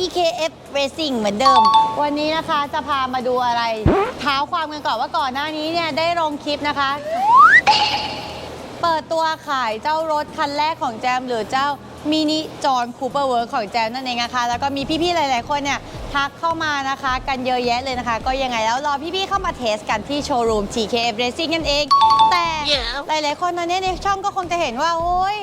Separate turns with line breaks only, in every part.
TKF Racing เหมือนเดิม วันนี้นะคะจะพามาดูอะไร เท้าความกันก่อนว่าก่อนหน้านี้เนี่ยได้ลงคลิปนะคะ เปิดตัวขายเจ้ารถคันแรกของแจมหรือเจ้ามินิจอนคูเปอร์เวิร์ของแจมนั่นเองนะคะ แล้วก็มีพี่ๆ หลาย ๆ คนเนี่ยทักเข้ามานะคะ กันเยอะแยะเลยนะคะ ก็ยังไงแล้วรอพี่ๆ เข้ามาเทสกันที่โชว์รูม TKF Racing กันเอง แต่หลายๆ คนตอนนี้ในช่องก็คงจะเห็นว่า โอ้ย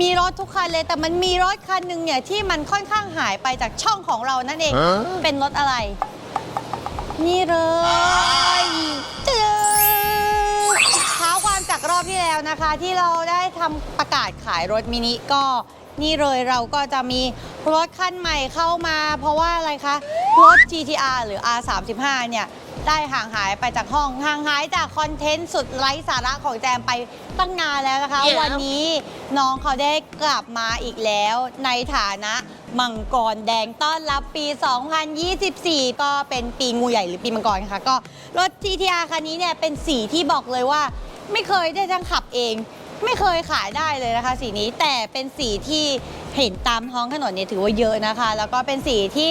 มีรถทุกคันเลย แต่มันมีรถคันหนึ่งเนี่ยที่มันค่อนข้างหายไปจากช่องของเรานั่นเอง เป็นรถอะไร นี่เลยตึ๊ดเท้าความจากรอบที่แล้วนะคะ ที่เราได้ทำประกาศขายรถมินิก็นี่เลยเราก็จะมีรถคันใหม่เข้ามา เพราะว่าอะไรคะ รถ GTR หรือ R35 เนี่ย ได้ห่างหายไปจากห้องห่างหายจากคอนเทนต์สุดไร้สาระของแจมไป ตั้งนานแล้วนะคะ
Yeah.
วันนี้น้องเขาได้กลับมาอีกแล้ว ในฐานะมังกรแดงต้อนรับปี 2024 ก็เป็นปีงูใหญ่หรือปีมังกรค่ะ ก็รถ GTR คันนี้เนี่ยเป็นสีที่บอกเลยว่า ไม่เคยได้ทั้งขับเอง ไม่เคยขายได้เลยนะคะ สีนี้แต่เป็นสีที่เห็นตามท้องถนนเนี่ยถือว่าเยอะนะคะ แล้วก็เป็นสีที่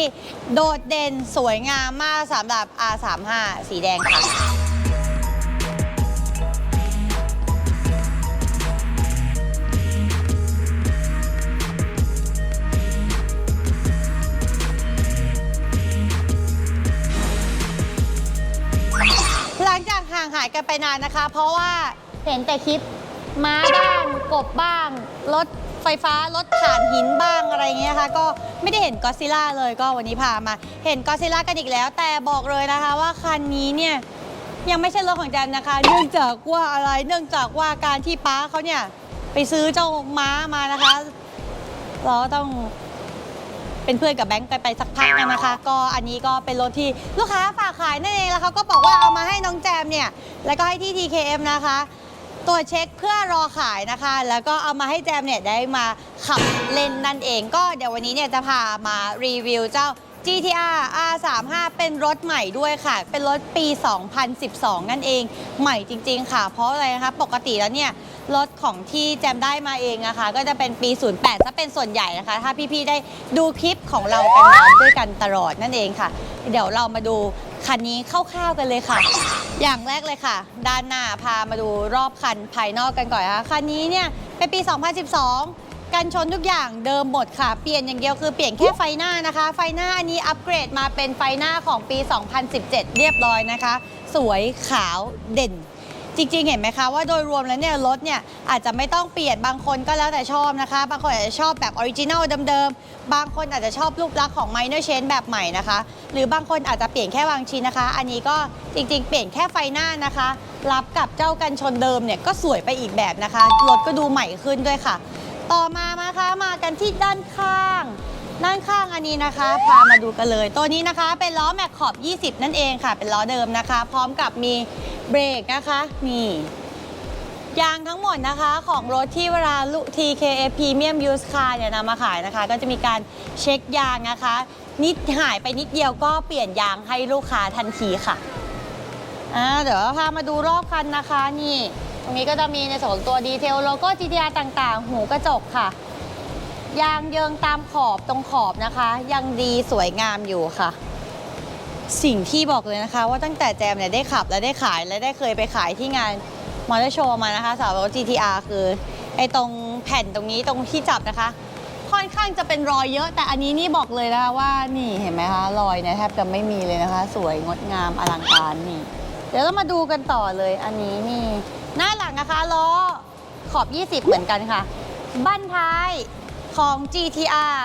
โดดเด่นสวยงามมากสำหรับ R35 สีแดงค่ะากห่ายกันไปนานนะคะ เพราะว่าเห็นแต่คลิปม้าบ้างกบบ้าง รถไฟฟ้ารถถ่านหินบ้างอะไรเงี้ยค่ะ ก็ไม่ได้เห็นก็อซิล่าเลยก็วันนี้พามา เห็นก็อซิลล่ากันอีกแล้ว แต่บอกเลยนะคะว่าคันนี้เนี่ยยังไม่ใช่รถของแจมนะคะ เนื่องจากว่าอะไรเนื่องจากว่าการที่ป้าเขาเนี่ยไปซื้อเจ้าม้ามานะคะ เราก็ต้อง เป็นเพื่อนกับแบงค์ไปไปสักพักนึงนะคะ ก็อันนี้ก็เป็นรถที่ลูกค้าฝากขายนั่นเองแล้วเขาก็บอกว่าเอามาให้น้องแจมเนี่ยแล้วก็ให้ที่ TKM นะคะตรวจเช็คเพื่อรอขายนะคะ แล้วก็เอามาให้แจมเนี่ยได้มาขับเล่นนั่นเอง ก็เดี๋ยววันนี้เนี่ยจะพามารีวิวเจ้า GTR R35 เป็นรถใหม่ด้วยค่ะ เป็นรถปี 2012 นั่นเอง ใหม่จริง ๆ ค่ะ เพราะอะไรนะคะ ปกติแล้วเนี่ย รถของที่แจมได้มาเองนะคะก็จะเป็นปี 08ถ้าเป็นส่วนใหญ่นะคะ ถ้าพี่ๆได้ดูคลิปของเรากันมาด้วยกันตลอดนั่นเองค่ะ เดี๋ยวเรามาดูคันนี้คร่าวๆกันเลยค่ะ อย่างแรกเลยค่ะ ด้านหน้าพามาดูรอบคันภายนอกกันก่อนนะคะคันนี้เนี่ยเป็นปี 2012กันชนทุกอย่างเดิมหมดค่ะ เปลี่ยนอย่างเดียวคือเปลี่ยนแค่ไฟหน้านะคะ ไฟหน้าอันนี้อัปเกรดมาเป็นไฟหน้าของปี 2017 เรียบร้อยนะคะ สวยขาวเด่น จริง ๆ เห็นไหมคะว่าโดยรวมแล้วเนี่ยรถเนี่ยอาจจะไม่ต้องเปลี่ยนบางคนก็แล้วแต่ชอบนะคะ บางคนอาจจะชอบแบบออริจินัลเดิมๆ บางคนอาจจะชอบรูปลักษณ์ของ minor change แบบใหม่นะคะ หรือบางคนอาจจะเปลี่ยนแค่บางชิ้นนะคะ อันนี้ก็จริงๆ เปลี่ยนแค่ไฟหน้านะคะ รับกับเจ้ากันชนเดิมเนี่ยก็สวยไปอีกแบบนะคะรถก็ดูใหม่ขึ้นด้วยค่ะ ต่อมานะคะมากันที่ด้านข้าง ด้านข้างอันนี้นะคะ พามาดูกันเลย ตัวนี้นะคะเป็นล้อแม็กขอบ 20 นั่นเองค่ะ เป็นล้อเดิมนะคะ พร้อมกับมีเบรกนะคะ นี่ยางทั้งหมดนะคะของรถที่เวลาลู TKF Premium Used Car เนี่ยนำมาขายนะคะ ก็จะมีการเช็คยางนะคะ นิดหายไปนิดเดียวก็เปลี่ยนยางให้ลูกค้าทันทีค่ะอ่าเดี๋ยวพามาดูรอบคันนะคะนี่ ตรงนี้ก็จะมีในส่วนของตัวดีเทลโลโก้ GTR ต่างๆ หูกระจกค่ะ ยางเยิงตามขอบตรงขอบนะคะ ยังดีสวยงามอยู่ค่ะ สิ่งที่บอกเลยนะคะ ว่าตั้งแต่แจมเนี่ยได้ขับและได้ขายและได้เคยไปขายที่งานมอเตอร์โชว์มานะคะสำหรับรถ GTR คือไอตรงแผ่นตรงนี้ตรงที่จับนะคะ ค่อนข้างจะเป็นรอยเยอะ แต่อันนี้นี่บอกเลยนะคะว่านี่เห็นไหมคะรอยเนี่ยแทบจะไม่มีเลยนะคะ สวยงดงามอลังการนี่ เดี๋ยวเรามาดูกันต่อเลยอันนี้นี่ หน้าหลังนะคะล้อขอบ 20 เหมือนกันค่ะ บั้นท้าย ของ GTR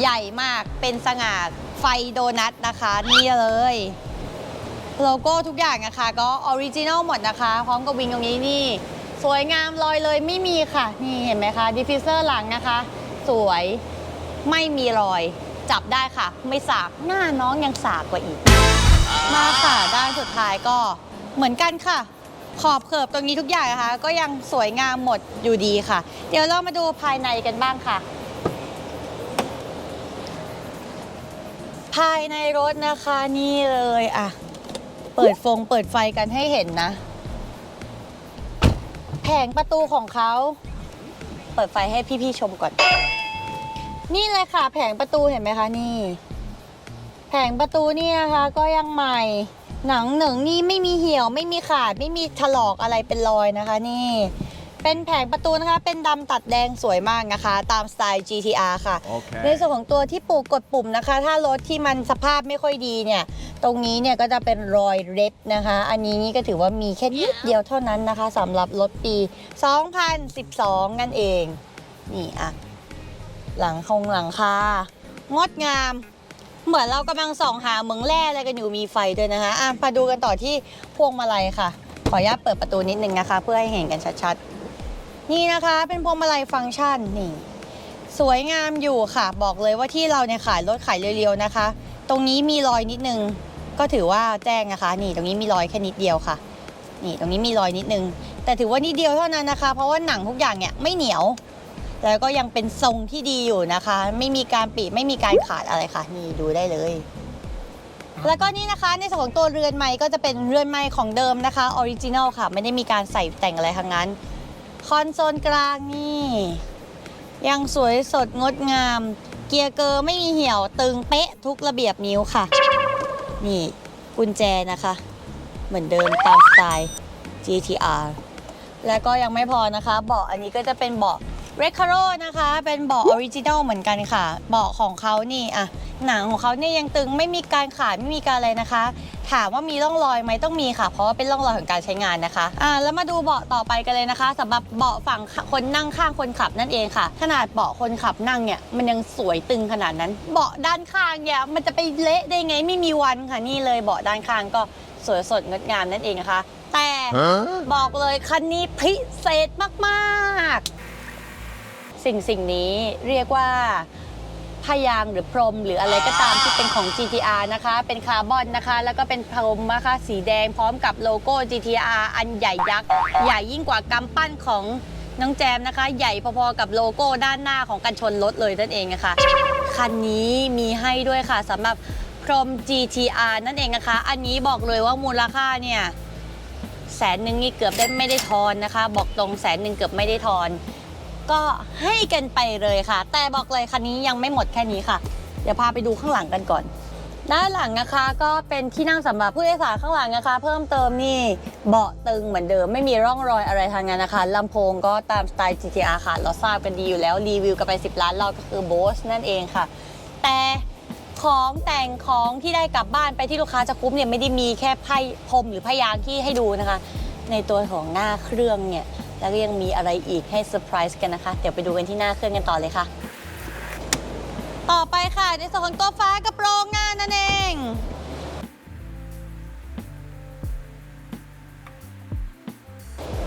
ใหญ่มากเป็นสง่าไฟโดนัทนะคะ นี่เลยโลโก้ทุกอย่างนะคะ ก็ออริจินัลหมดนะคะ พร้อมกับวิงตรงนี้นี่ สวยงามลอยเลยไม่มีค่ะ นี่เห็นไหมคะดิฟฟิเซอร์หลังนะคะ สวยไม่มีรอย จับได้ค่ะ ไม่สากหน้าน้องยังสากกว่าอีก มาค่ะด้านสุดท้ายก็เหมือนกันค่ะ ขอบเขิบตรงนี้ทุกอย่างนะคะ ก็ยังสวยงามหมดอยู่ดีค่ะ เดี๋ยวเรามาดูภายในกันบ้างค่ะ ภายในรถนะคะนี่เลยอะ เปิดฟงเปิดไฟกันให้เห็นนะ แผงประตูของเขา เปิดไฟให้พี่ๆชมก่อน นี่เลยค่ะ แผงประตูเห็นไหมคะนี่ แผงประตูเนี่ยนะคะก็ยังใหม่ หนังหนึ่งนี่ไม่มีเหี่ยวไม่มีขาดไม่มีถลอกอะไรเป็นรอยนะคะ นี่ เป็นแผงประตูนะคะ เป็นดำตัดแดงสวยมากนะคะ ตามสไตล์ GTR ค่ะใน
Okay.
ส่วนของตัวที่ปูกดปุ่มนะคะ ถ้ารถที่มันสภาพไม่ค่อยดีเนี่ย ตรงนี้เนี่ยก็จะเป็นรอยเล็บนะคะ อันนี้นี่ก็ถือว่ามีแค่นิดเดียวเท่านั้นนะคะสำหรับรถปี 2012 นั่นเอง นี่อะหลังคงหลังคางดงาม เหมือนเรากำลังส่องหาเหมืองแร่อะไรกันอยู่มีไฟด้วยนะคะอะมาดูกันต่อที่พวงมาลัยค่ะ ขออนุญาตเปิดประตูนิดนึงนะคะ เพื่อให้เห็นกันชัดๆ นี่นะคะเป็นพวงมาลัยฟังก์ชันนี่ สวยงามอยู่ค่ะ บอกเลยว่าที่เราเนี่ยขายรถขายเรียวๆนะคะ ตรงนี้มีรอยนิดนึง ก็ถือว่าแจ้งนะคะ นี่ตรงนี้มีรอยแค่นิดเดียวค่ะ นี่ตรงนี้มีรอยนิดนึง แต่ถือว่านิดเดียวเท่านั้นนะคะ เพราะว่าหนังทุกอย่างเนี่ยไม่เหนียว แล้วก็ยังเป็นทรงที่ดีอยู่นะคะ ไม่มีการปีไม่มีการขาดอะไรค่ะ นี่ดูได้เลย แล้วก็นี่นะคะในส่วนของตัวเรือนไม้ก็จะเป็นเรือนไม้ของเดิมนะคะออริจินอลค่ะ ไม่ได้มีการใส่แต่งอะไรทั้งนั้น คอนโซลกลางนี่ ยังสวยสดงดงาม เกียร์เกอร์ไม่มีเหี่ยวตึงเป๊ะทุกระเบียบนิ้วค่ะ นี่กุญแจนะคะ เหมือนเดิมตามสไตล์ GTR แล้วก็ยังไม่พอนะคะ เบาะอันนี้ก็จะเป็นเบาะ r e c a r o นะคะเป็นเบาะออริจินอลเหมือนกันค่ะ เบาะของเขานี่อะหนังของเขาเนี่ยยังตึงไม่มีการขาดไม่มีการอะไรนะคะ ถามว่ามีร่องรอยไหมต้องมีค่ะ เพราะว่าเป็นร่องรอยของการใช้งานนะคะอ่าแล้วมาดูเบาะต่อไปกันเลยนะคะสำหรับเบาะฝั่งคนนั่งข้างคนขับนั่นเองค่ะ ขนาดเบาะคนขับนั่งเนี่ยมันยังสวยตึงขนาดนั้น เบาะด้านข้างเนี่ยมันจะไปเละได้ไงไม่มีวันค่ะนี่เลยเบาะด้านข้างก็สวยสดงดงามนั่นเองนะคะ แต่
Huh?
บอกเลยคันนี้พิเศษมากๆ สิ่งสิ่งนี้เรียกว่าพยางหรือพรม หรืออะไรก็ตามที่เป็นของ GTR นะคะ เป็นคาร์บอนนะคะ แล้วก็เป็นพรมนะคะสีแดงพร้อมกับโลโก้ GTR อันใหญ่ยักษ์ ใหญ่ยิ่งกว่ากำปั้นของน้องแจมนะคะ ใหญ่พอๆกับโลโก้ด้านหน้าของกันชนรถเลยนั่นเองนะคะคันนี้มีให้ด้วยค่ะสำหรับพรม GTR นั่นเองนะคะ อันนี้บอกเลยว่ามูลค่าเนี่ยแสนหนึ่งนี่เกือบได้ไม่ได้ทอนนะคะ บอกตรงแสนหนึ่งเกือบไม่ได้ทอน ก็ให้กันไปเลยค่ะ แต่บอกเลยคันนี้ยังไม่หมดแค่นี้ค่ะ เดี๋ยวพาไปดูข้างหลังกันก่อน ด้านหลังนะคะก็เป็นที่นั่งสำหรับผู้โดยสารข้างหลังนะคะ เพิ่มเติมนี่เบาะตึงเหมือนเดิมไม่มีร่องรอยอะไรทางนั้นนะคะลำโพงก็ตามสไตล์ GTR ค่ะ เราทราบกันดีอยู่แล้วรีวิวกันไป 10 ล้านเรอบก็คือ Bose นั่นเองค่ะ แต่ของแต่งของที่ได้กลับบ้านไปที่ลูกค้าจะคุ้มเนี่ยไม่ได้มีแค่ไพ่พรมหรือพยางที่ให้ดูนะคะ ในตัวของหน้าเครื่องเนี่ย แล้วก็ยังมีอะไรอีกให้เซอร์ไพรส์กันนะคะ เดี๋ยวไปดูกันที่หน้าเครื่องกันต่อเลยค่ะ ต่อไปค่ะ ในส่วนของตัวฟ้ากระโปรงหน้านั่นเอง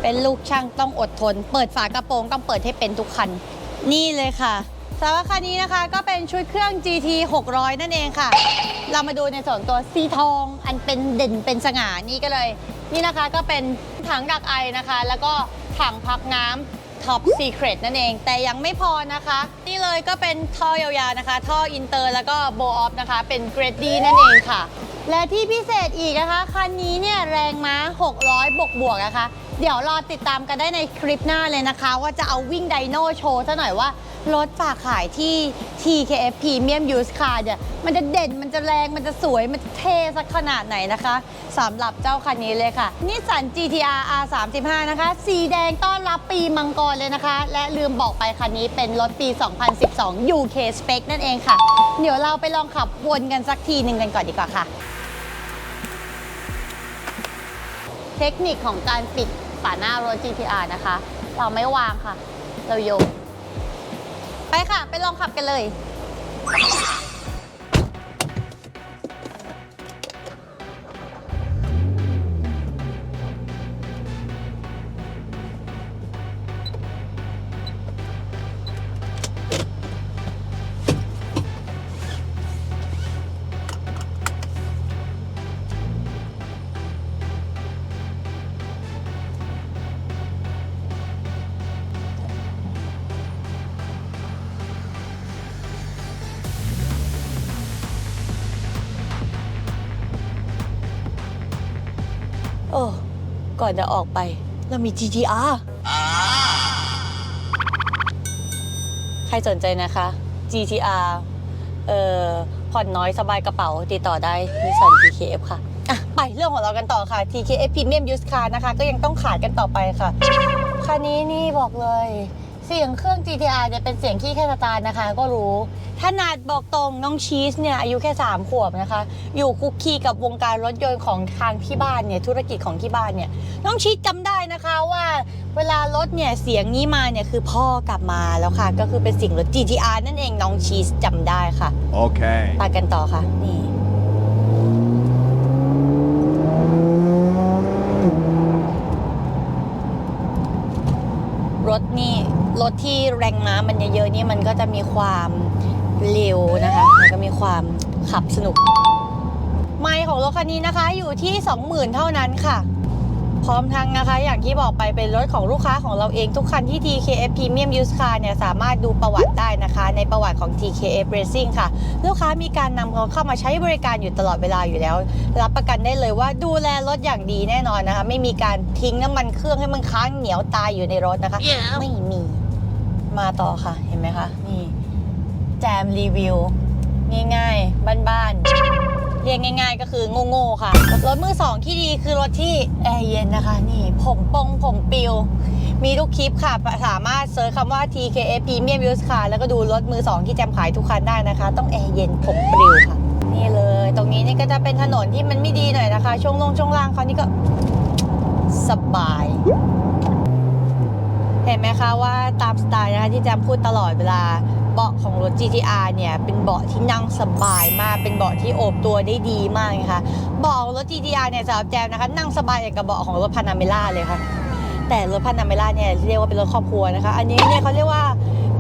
เป็นลูกช่างต้องอดทน เปิดฝากระโปรงต้องเปิดให้เป็นทุกคัน นี่เลยค่ะสำหรับคันนี้นะคะก็เป็นชุดเครื่อง GT 600 นั่นเองค่ะ เรามาดูในส่วนตัวสีทอง อันเป็นเด่นเป็นสง่านี่ก็เลย นี่นะคะก็เป็นถังดักไอนะคะ แล้วก็ ถังพักน้ำ Top Secret นั่นเอง แต่ยังไม่พอนะคะ นี่เลยก็เป็นท่อยาวๆนะคะ ท่ออินเตอร์แล้วก็โบออฟนะคะ เป็นเกรดดีนั่นเองค่ะ และที่พิเศษอีกนะคะ คันนี้เนี่ยแรงม้า 600 บวกบวกนะคะ เดี๋ยวรอติดตามกันได้ในคลิปหน้าเลยนะคะ ว่าจะเอาวิ่งไดโน่โชว์ซะหน่อยว่า รถฝากขายที่ TKF Premium Used Car เนี่ยมันจะเด่นมันจะแรงมันจะสวย มันจะเท่สักขนาดไหนนะคะสำหรับเจ้าคันนี้เลยค่ะนิสสัน GTR R35 นะคะ สีแดงต้อนรับปีมังกรเลยนะคะ และลืมบอกไปคันนี้เป็นรถปี 2012 UK Spec นั่นเองค่ะ เดี๋ยวเราไปลองขับวนกันสักทีหนึ่งกันก่อนดีกว่าค่ะ เทคนิคของการปิดฝาหน้ารถ GTR นะคะ เราไม่วางค่ะ เราโยน ไปค่ะ ไปลองขับกันเลย อนจะออกไป เรามี GTR ใครสนใจนะคะ GTR เอ่อผ่อนน้อยสบายกระเป๋าติดต่อได้นิสสัน TKF ค่ะ อะ ไปเรื่องของเรากันต่อค่ะ TKF Premium Used Car นะคะ ก็ยังต้องขาดกันต่อไปค่ะ คันนี้นี่บอกเลย เสียงเครื่อง GTR เนี่ยเป็นเสียงขี้แค่สตาร์ทนะคะ ก็รู้ถนัดบอกตรงน้องชีสเนี่ยอายุแค่ 3 ขวบนะคะ อยู่คุกคีกับวงการรถยนต์ของทางที่บ้านเนี่ย ธุรกิจของที่บ้านเนี่ย น้องชีสจำได้นะคะว่าเวลารถเนี่ยเสียงนี้มาเนี่ยคือพ่อกลับมาแล้วค่ะ ก็คือเป็นเสียงรถ GTR นั่นเองน้องชีสจำได้ค่ะ
Okay.
ไปกันต่อค่ะ นี่รถนี่ รถที่แรงม้ามันเยอะๆนี่มันก็จะมีความเร็วนะคะแล้วก็มีความขับสนุก ไมล์ของรถคันนี้นะคะอยู่ที่ 20,000 เท่านั้นค่ะ พร้อมทั้งนะคะ อย่างที่บอกไปเป็นรถของลูกค้าของเราเองทุกคันที่ TKF Premium Used Car เนี่ยสามารถดูประวัติได้นะคะ ในประวัติของ TKF Racing ค่ะ ลูกค้ามีการนำเขาเข้ามาใช้บริการอยู่ตลอดเวลาอยู่แล้ว รับประกันได้เลยว่าดูแลรถอย่างดีแน่นอนนะคะ ไม่มีการทิ้งน้ำมันเครื่องให้มันค้างเหนียวตายอยู่ในรถนะคะ ไม่มี มาต่อค่ะ เห็นไหมคะ นี่ แจมรีวิว ง่ายๆ บ้านๆ เรียกง่าย ๆ ก็คือโง่ๆค่ะ รถมือสองที่ดีคือรถที่แอร์เย็นนะคะ นี่ ผมปงผมปิว มีทุกคลิปค่ะ สามารถเซิร์ชคำว่า TKF Premium Used Car แล้วก็ดูรถมือสองที่แจมขายทุกคันได้นะคะ ต้องแอร์เย็นผมปลิวค่ะ นี่เลย ตรงนี้นี่ก็จะเป็นถนนที่มันไม่ดีหน่อยนะคะ ช่วงลงช่วงล่างเขานี่ก็สบาย เห็นไหมคะว่าตามสไตล์นะคะที่แจมพูดตลอดเวลาเบาะของรถ GTR เนี่ยเป็นเบาะที่นั่งสบายมากเป็นเบาะที่โอบตัวได้ดีมากนะคะเบาะของรถ GTR เนี่ยสำหรับแจมนะคะนั่งสบายอย่างกับเบาะของรถพานาเมล่าเลยค่ะแต่รถพานาเมล่าเนี่ยเรียกว่าเป็นรถครอบครัวนะคะ อันนี้เนี่ยเขาเรียกว่า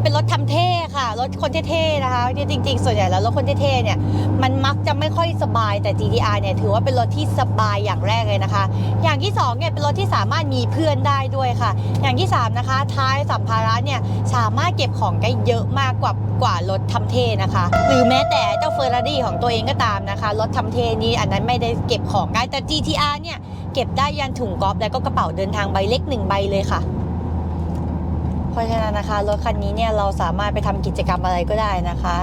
เป็นรถทำเท่ค่ะ รถคนเท่ๆนะคะเนี่ยจริง ๆ ส่วนใหญ่แล้วรถคนเท่ๆเนี่ยมันมักจะไม่ค่อยสบายแต่ GTR เนี่ยถือว่าเป็นรถที่สบายอย่างแรกเลยนะคะ อย่างที่สองเนี่ยเป็นรถที่สามารถมีเพื่อนได้ด้วยค่ะ อย่างที่สามนะคะ ท้ายสัมภาระเนี่ยสามารถเก็บของได้เยอะมากกว่ากว่ารถทำเท่นะคะ หรือแม้แต่เจ้าเฟอร์รารี่ของตัวเองก็ตามนะคะ รถทำเท่นี้อันนั้นไม่ได้เก็บของได้แต่ GTR เนี่ยเก็บได้ยันถุงกอล์ฟและก็กระเป๋าเดินทางใบเล็กหนึ่งใบเลยค่ะ เพราะฉะนั้นนะคะรถคันนี้เนี่ยเราสามารถไปทำกิจกรรมอะไรก็ได้นะคะ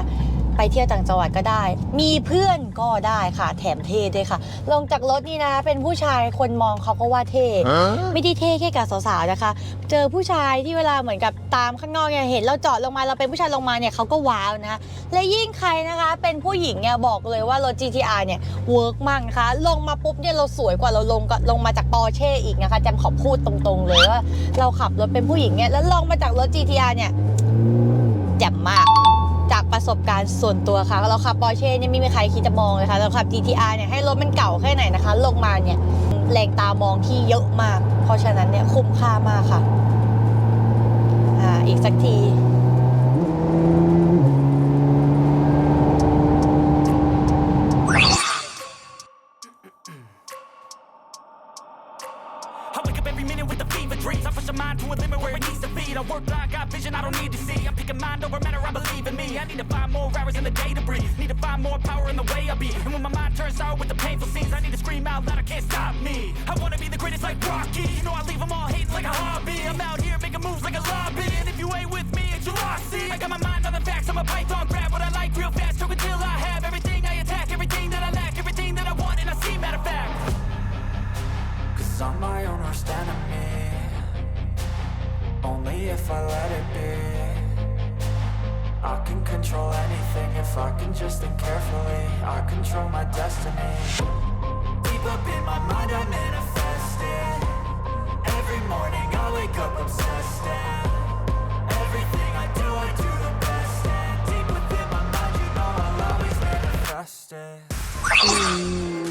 ไปเที่ยวต่างจังหวัดก็ได้ มีเพื่อนก็ได้ค่ะ แถมเท่ด้วยค่ะ ลงจากรถนี่นะ เป็นผู้ชายคนมองเขาก็ว่าเท่
Huh?
ไม่ได้เท่แค่กับสาวๆนะคะ เจอผู้ชายที่เวลาเหมือนกับตามข้างนอกเนี่ยเห็นเราจอดลงมาเราเป็นผู้ชายลงมาเนี่ยเขาก็ว้าวนะคะและยิ่งใครนะคะ เป็นผู้หญิงเนี่ยบอกเลยว่ารถ GTR เนี่ยเวิร์กมากนะคะลงมาปุ๊บเนี่ยเราสวยกว่าเราลงก็ลงมาจากปอร์เช่อีกนะคะจำขอพูดตรงๆ เลยว่าเราขับรถเป็นผู้หญิงเนี่ยแล้วลงมาจากรถ GTR เนี่ยแจ่มมากจาก ประสบการณ์ส่วนตัวค่ะเราขับปอร์เช่เนี่ยไม่มีใครคิดจะมองเลยค่ะเราขับ GTR เนี่ยให้รถมันเก่าแค่ไหนนะคะ ลงมาเนี่ยแรงตามองที่เยอะมาก เพราะฉะนั้นเนี่ยคุ้มค่ามากค่ะ อ่าอีกสักที
I need to find more hours in the day to breathe. Need to find more power in the way I be. And when my mind turns sour with the painful scenes, I need to scream out loud, I can't stop me. I wanna be the greatest like Rocky. You know I leave them all hating like a hobby. I'm out here making moves like a lobby. And if you ain't with me, it's your loss. See, I got my mind on the facts. I'm a python, grab what I like real fast. Choke until I have everything I attack, everything that I lack, everything that I want, and I see. Matter of fact. Cause I'm my own worst enemy Only if I let it be I can if I can just think carefully. I control my destiny. Deep up in my mind I manifest it Every morning I wake up obsessed. And Everything I do I do the best. And deep within my mind you know I'll always manifest it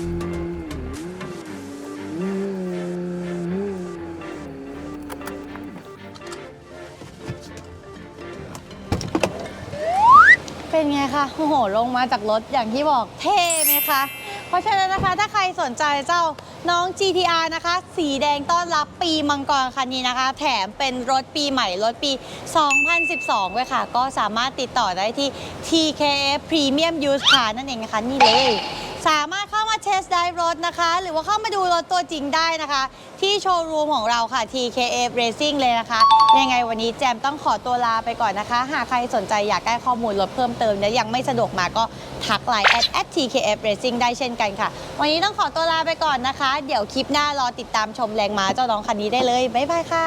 เป็นไงคะโอ้โห ลงมาจากรถอย่างที่บอกเท่ไหมคะ เพราะฉะนั้นนะคะ ถ้าใครสนใจเจ้าน้อง GTR นะคะ สีแดงต้อนรับปีมังกรคันนี้นะคะ แถมเป็นรถปีใหม่ รถปี 2012ด้วยค่ะ ก็สามารถติดต่อได้ที่ TKF Premium Used Car นั่นเองนะคะ นี่เลย สามารถเข้ามา เทสได้รถนะคะ หรือว่าเข้ามาดูรถตัวจริงได้นะคะ ที่โชว์รูมของเราค่ะ TKF Racing เลยนะคะ ยังไงวันนี้แจมต้องขอตัวลาไปก่อนนะคะ หากใครสนใจอยากได้ข้อมูลรถเพิ่มเติมและยังไม่สะดวกมาก็ทักไลน์ at @TKF Racing ได้เช่นกันค่ะ วันนี้ต้องขอตัวลาไปก่อนนะคะ เดี๋ยวคลิปหน้ารอติดตามชมแรงม้าเจ้าน้องคันนี้ได้เลย บ๊ายบายค่ะ